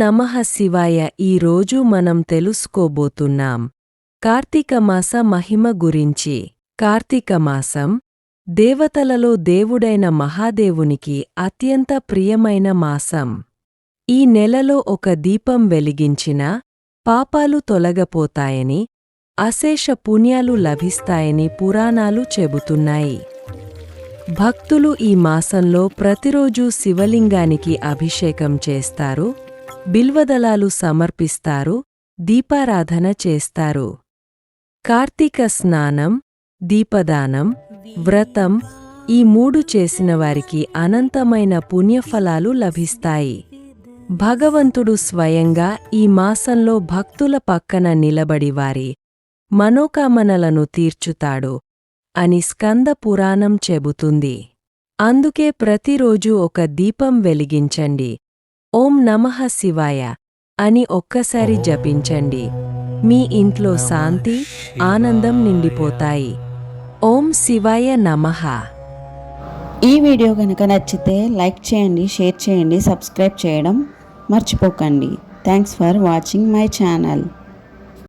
నమః శివాయ ఈరోజు మనం తెలుసుకోబోతున్నాం. కార్తీక మాస మహిమ గురించి. కార్తీక మాసం దేవతలలో దేవుడైన మహాదేవునికి అత్యంత ప్రియమైన మాసం. ఈ నెలలో ఒక దీపం వెలిగించిన పాపాలు తొలగపోతాయని అశేష పుణ్యాలు లభిస్తాయని పురాణాలు చెబుతున్నాయి. భక్తులు ఈ మాసంలో ప్రతిరోజూ శివలింగానికి అభిషేకం చేస్తారు బిల్వదళాలు సమర్పిస్తారు దీపారాధన చేస్తారు. కార్తీక స్నానం దీపదానం వ్రతం ఈ మూడు చేసిన వారికి అనంతమైన పుణ్యఫలాలు లభిస్తాయి. భగవంతుడు స్వయంగా ఈ మాసంలో భక్తుల పక్కన నిలబడి వారి మనోకామనలను తీర్చుతాడు అని స్కంద పురాణం చెబుతుంది. అందుకే ప్రతిరోజూ ఒక దీపం వెలిగించండి. ఓం నమః శివాయ. అని ఒక్కసారి జపించండి. మీ ఇంట్లో శాంతి ఆనందం నిండిపోతాయి. ఓం శివాయ నమః. ఈ వీడియో కనుక నచ్చితే లైక్ చేయండి షేర్ చేయండి సబ్స్క్రైబ్ చేయడం మర్చిపోకండి. Thanks for watching my channel.